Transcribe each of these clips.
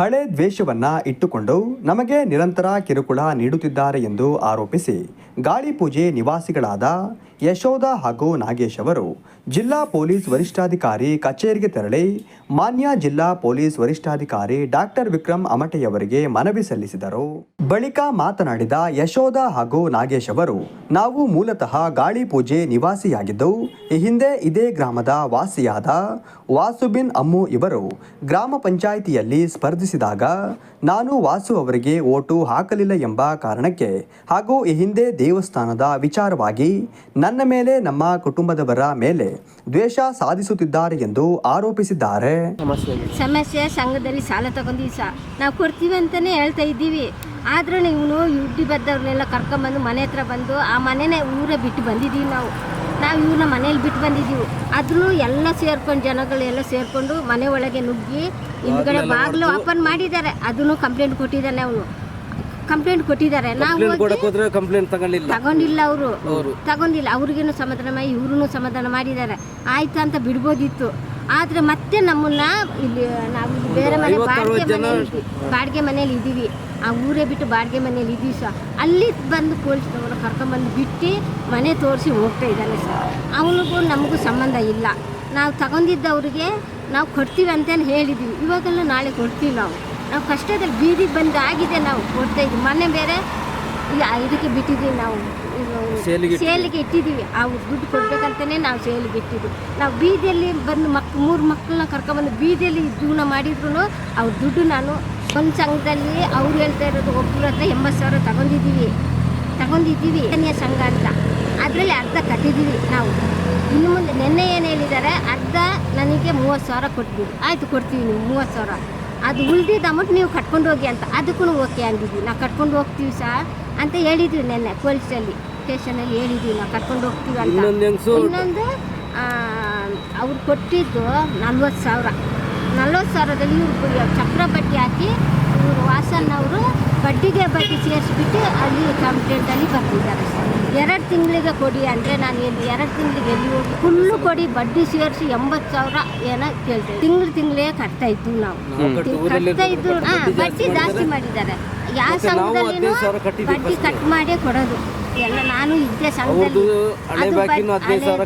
ಹಳೆ ದ್ವೇಷವನ್ನ ಇಟ್ಟುಕೊಂಡು ನಮಗೆ ನಿರಂತರ ಕಿರುಕುಳ ನೀಡುತ್ತಿದ್ದಾರೆ ಎಂದು ಆರೋಪಿಸಿ ಗಾಳಿ ಪೂಜೆ ನಿವಾಸಿಗಳಾದ ಯಶೋಧ ಹಾಗೂ ನಾಗೇಶ್ ಅವರು ಜಿಲ್ಲಾ ಪೊಲೀಸ್ ವರಿಷ್ಠಾಧಿಕಾರಿ ಕಚೇರಿಗೆ ತೆರಳಿ ಮಾನ್ಯ ಜಿಲ್ಲಾ ಪೊಲೀಸ್ ವರಿಷ್ಠಾಧಿಕಾರಿ ಡಾಕ್ಟರ್ ವಿಕ್ರಮ್ ಅಮಟೆಯವರಿಗೆ ಮನವಿ ಸಲ್ಲಿಸಿದರು. ಬಳಿಕ ಮಾತನಾಡಿದ ಯಶೋಧ ಹಾಗೂ ನಾಗೇಶ್ ಅವರು, ನಾವು ಮೂಲತಃ ಗಾಳಿ ಪೂಜೆ ನಿವಾಸಿಯಾಗಿದ್ದು, ಈ ಹಿಂದೆ ಇದೇ ಗ್ರಾಮದ ವಾಸಿಯಾದ ವಾಸುಬಿನ್ ಅಮ್ಮು ಇವರು ಗ್ರಾಮ ಪಂಚಾಯಿತಿಯಲ್ಲಿ ಸ್ಪರ್ಧಿಸಿದಾಗ ನಾನು ವಾಸು ಅವರಿಗೆ ಓಟು ಹಾಕಲಿಲ್ಲ ಎಂಬ ಕಾರಣಕ್ಕೆ ಹಾಗೂ ಈ ಹಿಂದೆ ದೇವಸ್ಥಾನದ ವಿಚಾರವಾಗಿ ನನ್ನ ಮೇಲೆ ನಮ್ಮ ಕುಟುಂಬದವರ ಮೇಲೆ ದ್ವೇಷ ಸಾಧಿಸುತ್ತಿದ್ದಾರೆ ಎಂದು ಆರೋಪಿಸಿದ್ದಾರೆ. ಸಮಸ್ಯೆ ಸಂಘದಲ್ಲಿ ಸಾಲ ತಗೊಂಡು ಸಹ ನಾವು ಕೊಡ್ತೀವಿ ಅಂತಾನೆ ಹೇಳ್ತಾ ಇದ್ದೀವಿ. ಆದ್ರೂ ಇವನು ಯುಡ್ಡಿ ಬದ್ದವ್ರನ್ನೆಲ್ಲ ಕರ್ಕೊಂಡ್ಬಂದು ಮನೆ ಹತ್ರ ಬಂದು ಆ ಮನೆನೇ ಊರೇ ಬಿಟ್ಟು ಬಂದಿದ್ದೀವಿ ನಾವು. ನಾವು ಇವ್ರನ್ನ ಮನೇಲಿ ಬಿಟ್ಟು ಬಂದಿದ್ದೀವಿ. ಆದ್ರೂ ಎಲ್ಲ ಸೇರ್ಕೊಂಡು ಜನಗಳೆಲ್ಲ ಸೇರ್ಕೊಂಡು ಮನೆ ಒಳಗೆ ನುಗ್ಗಿ ಹಿಂದ್ಗಡೆ ಬಾಗಿಲು ಓಪನ್ ಮಾಡಿದ್ದಾರೆ. ಅದನ್ನು ಕಂಪ್ಲೇಂಟ್ ಕೊಟ್ಟಿದ್ದಾನೆ ಅವನು. ಕಂಪ್ಲೇಂಟ್ ಕೊಟ್ಟಿದ್ದಾರೆ. ನಾವು ಕಂಪ್ಲೇಂಟ್ ತಗೊಂಡಿಲ್ಲ. ಅವರು. ತಗೊಂಡಿಲ್ಲ. ಅವ್ರಿಗೇನು ಸಮಾಧಾನ ಮಾಡಿ ಇವ್ರೂ ಸಮಾಧಾನ ಮಾಡಿದ್ದಾರೆ. ಆಯ್ತಾ ಅಂತ ಬಿಡ್ಬೋದಿತ್ತು. ಆದ್ರೆ ಮತ್ತೆ ನಮ್ಮನ್ನ ಇಲ್ಲಿ ನಾವು ಬೇರೆ ಮನೆ ಬಾಡಿಗೆ ಮನೆಯಲ್ಲಿ ಬಾಡಿಗೆ ಮನೇಲಿ ಇದ್ದೀವಿ. ಆ ಊರೇ ಬಿಟ್ಟು ಬಾಡಿಗೆ ಮನೇಲಿ ಇದ್ದೀವಿ ಸರ್. ಅಲ್ಲಿ ಬಂದು ಪೊಲೀಸ್ನವರು ಕರ್ಕೊಂಬಂದು ಬಿಟ್ಟು ಮನೆ ತೋರಿಸಿ ಹೋಗ್ತಾ ಇದ್ದಾನೆ ಸರ್. ಅವನಿಗೂ ನಮಗೂ ಸಂಬಂಧ ಇಲ್ಲ. ನಾವು ತಗೊಂಡಿದ್ದವ್ರಿಗೆ ನಾವು ಕೊಡ್ತೀವಿ ಅಂತೇಳಿ ಹೇಳಿದ್ದೀವಿ. ಇವಾಗೆಲ್ಲ ನಾಳೆ ಕೊಡ್ತೀವಿ ನಾವು. ನಾವು ಕಷ್ಟದಲ್ಲಿ ಬೀದಿಗೆ ಬಂದು ಆಗಿದೆ ನಾವು ಕೊಡ್ತಾ ಇದ್ದೀವಿ. ಮನೆ ಬೇರೆ ಇದಕ್ಕೆ ಬಿಟ್ಟಿದ್ದೀವಿ ನಾವು. ಇದು ಸೇಲಿಗೆ ಇಟ್ಟಿದ್ದೀವಿ. ಅವ್ರು ದುಡ್ಡು ಕೊಡ್ಬೇಕಂತಲೇ ನಾವು ಸೇಲಿಗೆ ಇಟ್ಟಿದ್ವಿ ನಾವು ಬೀದಿಯಲ್ಲಿ ಬಂದು ಮಕ್, ಮೂರು ಮಕ್ಕಳನ್ನ ಕರ್ಕೊಂಬಂದು ಬೀದಿಯಲ್ಲಿ ಜೀವನ ಮಾಡಿದ್ರು ಅವ್ರ ದುಡ್ಡು ನಾನು ಒಂದು ಸಂಘದಲ್ಲಿ ಅವ್ರು ಹೇಳ್ತಾ ಇರೋದು ಒಬ್ಬರ ಹತ್ರ ಎಂಬತ್ತು ಸಾವಿರ ತಗೊಂಡಿದ್ದೀವಿ. ತಗೊಂಡಿದ್ದೀವಿ. ಎರಡನೇ ಸಂಘ ಅಂತ. ಅದರಲ್ಲಿ ಅರ್ಧ ಕಟ್ಟಿದ್ದೀವಿ ನಾವು. ಇನ್ನು ಮುಂದೆ ನಿನ್ನೆ ಏನು ಹೇಳಿದ್ದಾರೆ? ಅರ್ಧ ನನಗೆ ಮೂವತ್ತು ಸಾವಿರ ಕೊಟ್ಬಿಡಿ. ಆಯಿತು, ಕೊಡ್ತೀವಿ ನೀವು ಮೂವತ್ತು ಸಾವಿರ. ಅದು ಉಳ್ದಿದ್ದ ಅಮೌಂಟ್ ನೀವು ಕಟ್ಕೊಂಡು ಹೋಗಿ ಅಂತ. ಅದಕ್ಕೂ ಓಕೆ ಅಂದಿದ್ವಿ. ನಾವು ಕಟ್ಕೊಂಡು ಹೋಗ್ತೀವಿ ಸಹ ಅಂತ ಹೇಳಿದ್ವಿ ನೆನ್ನೆ ಪೊಲೀಸಲ್ಲಿ ಸ್ಟೇಷನಲ್ಲಿ ಹೇಳಿದ್ವಿ ನಾವು ಕರ್ಕೊಂಡು ಹೋಗ್ತೀವಿ ಅಂತ. ಇನ್ನೊಂದು ಅವ್ರು ಕೊಟ್ಟಿದ್ದು ನಲ್ವತ್ತು ಸಾವಿರ. ನಲ್ವತ್ತು ಸಾವಿರದಲ್ಲಿ ಇವ್ರು ಚಕ್ರ ಬಡ್ಡಿ ಹಾಕಿ ಇವರು ವಾಸನವರು ಬಡ್ಡಿಗೆ ಬಡ್ಡಿ ಸೇರಿಸ್ಬಿಟ್ಟು ಅಲ್ಲಿ ಕಂಪ್ಲೇಂಟಲ್ಲಿ ಬರ್ತಿದ್ದಾರೆ ಎರಡು ತಿಂಗಳಿಗೆ ಕೊಡಿ ಅಂದರೆ ನಾನು ಎಲ್ಲಿ ಎರಡು ತಿಂಗಳಿಗೆ ಎಲ್ಲಿ ಹೋಗಿ ಫುಲ್ಲು ಕೊಡಿ ಬಡ್ಡಿ ಸೇರಿಸಿ ಎಂಬತ್ತು ಸಾವಿರ ಏನೋ ಕೇಳ್ತೇವೆ ತಿಂಗಳು ತಿಂಗಳೇ ಕಟ್ತಾ ಇದ್ವು ನಾವು. ಕಟ್ತಾ ಇದ್ದು ಹಾಂ ಬಡ್ಡಿ ಜಾಸ್ತಿ ಮಾಡಿದ್ದಾರೆ. ಯಾವ ಸಂಘದಲ್ಲಿ ಬಡ್ಡಿ ಕಟ್ ಮಾಡೇ ಕೊಡೋದು. ಎಲ್ಲ ನಾನು ಇದ್ದೆ ಸಂಘದಲ್ಲಿ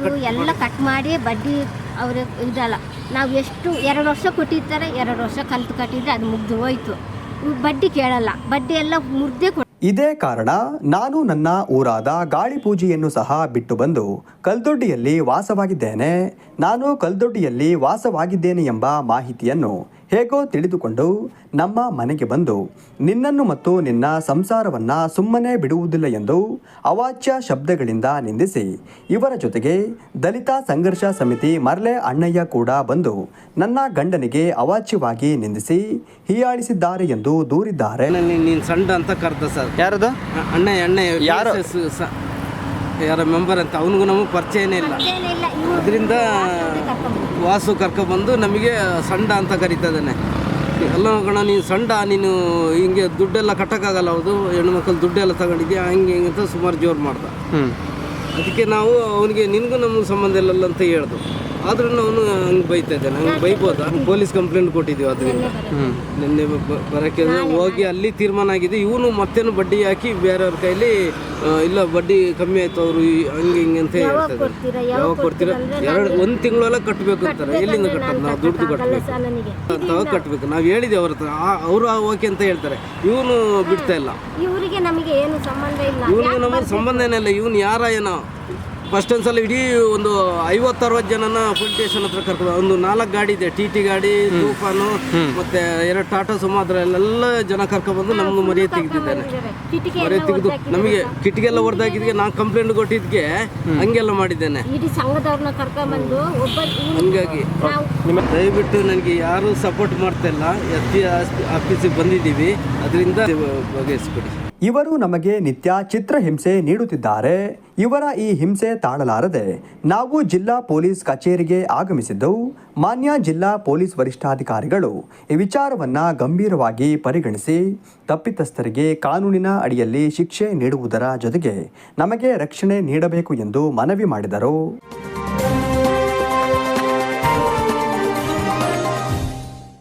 ಅದು ಎಲ್ಲ ಕಟ್ ಮಾಡಿ ಬಡ್ಡಿ ಅವ್ರ ಇದಲ್ಲ. ನಾವು ಎಷ್ಟು ಎರಡು ವರ್ಷ ಕೊಟ್ಟಿರ್ತಾರೆ ಎರಡು ವರ್ಷ ಕಲ್ತು ಕಟ್ಟಿದ್ರೆ ಅದು ಮುಗ್ದು ಹೋಯ್ತು. ಬಡ್ಡಿ ಕೇಳಲ್ಲ. ಬಡ್ಡಿ ಎಲ್ಲ ಮುರ್ದೇ ಕೊಡ್ ಇದೇ ಕಾರಣ ನಾನು ನನ್ನ ಊರಾದ ಗಾಳಿ ಪೂಜೆಯನ್ನು ಸಹ ಬಿಟ್ಟು ಬಂದು ಕಲ್ದೊಡ್ಡಿಯಲ್ಲಿ ವಾಸವಾಗಿದ್ದೇನೆ. ನಾನು ಕಲ್ದೊಡ್ಡಿಯಲ್ಲಿ ವಾಸವಾಗಿದ್ದೇನೆ ಎಂಬ ಮಾಹಿತಿಯನ್ನು ಹೇಗೋ ತಿಳಿದುಕೊಂಡು ನಮ್ಮ ಮನೆಗೆ ಬಂದು ನಿನ್ನನ್ನು ಮತ್ತು ನಿನ್ನ ಸಂಸಾರವನ್ನ ಸುಮ್ಮನೆ ಬಿಡುವುದಿಲ್ಲ ಎಂದು ಅವಾಚ್ಯ ಶಬ್ದಗಳಿಂದ ನಿಂದಿಸಿ ಇವರ ಜೊತೆಗೆ ದಲಿತ ಸಂಘರ್ಷ ಸಮಿತಿ ಮರ್ಲೆ ಅಣ್ಣಯ್ಯ ಕೂಡ ಬಂದು ನನ್ನ ಗಂಡನಿಗೆ ಅವಾಚ್ಯವಾಗಿ ನಿಂದಿಸಿ ಹೀಯಾಳಿಸಿದ್ದಾರೆ ಎಂದು ದೂರಿದ್ದಾರೆ. ನೀನು ಸಣ್ಣ ಅಂತ ಕರ್ದ ಸರ್. ಯಾರದು? ಅಣ್ಣ ಅಣ್ಣ ಯಾರು? ಯಾರ ಮೆಂಬರ್ ಅಂತ ಅವನಿಗೂ ನಮಗೆ ಪರಿಚಯನೇ ಇಲ್ಲ. ಅದರಿಂದ ವಾಸು ಕರ್ಕೊಬಂದು ನಮಗೆ ಸಂಡ ಅಂತ ಕರೀತದಾನೆ. ಎಲ್ಲ ಕಣ ನೀನು ಸಂಡ ನೀನು ಹಿಂಗೆ ದುಡ್ಡೆಲ್ಲ ಕಟ್ಟಕ್ಕಾಗಲ್ಲ ಹೌದು ಹೆಣ್ಮಕ್ಳು ದುಡ್ಡೆಲ್ಲ ತಗೊಂಡಿದ್ಯಾ ಹಂಗೆ ಹಿಂಗೆ ಅಂತ ಸುಮಾರು ಜೋರು ಮಾಡ್ದ. ಅದಕ್ಕೆ ನಾವು ಅವನಿಗೆ ನಿನಗೂ ನಮಗೆ ಸಂಬಂಧ ಇಲ್ಲಲ್ಲ ಅಂತ ಹೇಳ್ದು. ಆದ್ರೂ ಅವನು ಹಂಗೆ ಬೈತಾ ಇದ್ದಾನೆ. ಹಂಗೆ ಬೈಬೋದ. ಪೊಲೀಸ್ ಕಂಪ್ಲೇಂಟ್ ಕೊಟ್ಟಿದ್ದೀವಿ ಅದರಿಂದ ನಿನ್ನೆ ಬರಕ್ಕೆ ಹೋಗಿ ಅಲ್ಲಿ ತೀರ್ಮಾನ ಆಗಿದೆ. ಇವನು ಮತ್ತೇನು ಬಡ್ಡಿ ಹಾಕಿ ಬೇರೆಯವ್ರ ಕೈಲಿ ಇಲ್ಲ ಬಡ್ಡಿ ಕಮ್ಮಿ ಆಯ್ತು ಅವರು ಹಂಗೆ ಹಿಂಗೆ ಅಂತ ಹೇಳ್ತಾರೆ ಯಾವಾಗ ಕೊಡ್ತೀರಾ? ಎರಡು ಒಂದು ತಿಂಗಳಲ್ಲ ಕಟ್ಟಬೇಕು ಅಂತಾರೆ. ಎಲ್ಲಿಂದ ಕಟ್ಟೋದು? ನಾವು ದುಡ್ಡು ಕಟ್ಟಬೇಕು ತಾವಾಗ ಕಟ್ಟಬೇಕು ನಾವು ಹೇಳಿದೆ ಅವ್ರ ಹತ್ರ. ಅವರು ಓಕೆ ಅಂತ ಹೇಳ್ತಾರೆ. ಇವನು ಬಿಡ್ತಾ ಇಲ್ಲ. ಇವರಿಗೆ ನಮಗೆ ಏನು ಸಂಬಂಧ ಇಲ್ಲ. ಇವನಿಗೆ ನಮಗೆ ಸಂಬಂಧ ಏನಿಲ್ಲ ಇವನು ಯಾರ ಏನೋ ಫಸ್ಟ್ ಒಂದ್ಸಲ ಇಡೀ ಒಂದು ಐವತ್ತು ಅರವತ್ತು ಜನನ ಪೊಲೀಸ್ ಸ್ಟೇಷನ್ ಹತ್ರ ಕರ್ಕೊಂಡು ಒಂದು ನಾಲ್ಕು ಗಾಡಿ ಇದೆ. ಟಿ ಟಿ ಗಾಡಿ ತೂಫಾನು ಮತ್ತೆ ಎರಡು ಟಾಟಾ ಸುಮೋ ಅದರಲ್ಲೆಲ್ಲ ಜನ ಕರ್ಕೊಂಡ್ಬಂದು ನಮ್ಗೆ ಮರ್ಯಾದೆ ತೆಗೆದಿದ್ದಾನೆ ಮರ್ಯಾದೆ ತೆಗೆದು ನಮಗೆ ಎಲ್ಲ ಹೊಡೆದಾಕಿದ್ಗೆ ನಾನು ಕಂಪ್ಲೇಂಟ್ ಕೊಟ್ಟಿದ್ಗೆ ಹಂಗೆಲ್ಲ ಮಾಡಿದ್ದೇನೆ. ಹಂಗಾಗಿ ನಿಮ್ಮ ದಯವಿಟ್ಟು ನನಗೆ ಯಾರು ಸಪೋರ್ಟ್ ಮಾಡ್ತಾ ಇಲ್ಲ. ಎಸ್ ಆಫೀಸಿಗೆ ಬಂದಿದ್ದೀವಿ. ಅದರಿಂದ ಬಗೆಹರಿಸ್ಕೊಡಿ ಇವರು ನಮಗೆ ನಿತ್ಯ ಚಿತ್ರಹಿಂಸೆ ನೀಡುತ್ತಿದ್ದಾರೆ. ಇವರ ಈ ಹಿಂಸೆ ತಾಳಲಾರದೆ ನಾವು ಜಿಲ್ಲಾ ಪೊಲೀಸ್ ಕಚೇರಿಗೆ ಆಗಮಿಸಿದ್ದು, ಮಾನ್ಯ ಜಿಲ್ಲಾ ಪೊಲೀಸ್ ವರಿಷ್ಠಾಧಿಕಾರಿಗಳು ಈ ವಿಚಾರವನ್ನು ಗಂಭೀರವಾಗಿ ಪರಿಗಣಿಸಿ, ತಪ್ಪಿತಸ್ಥರಿಗೆ ಕಾನೂನಿನ ಅಡಿಯಲ್ಲಿ ಶಿಕ್ಷೆ ನೀಡುವುದರ ಜೊತೆಗೆ ನಮಗೆ ರಕ್ಷಣೆ ನೀಡಬೇಕು ಎಂದು ಮನವಿ ಮಾಡಿದರು.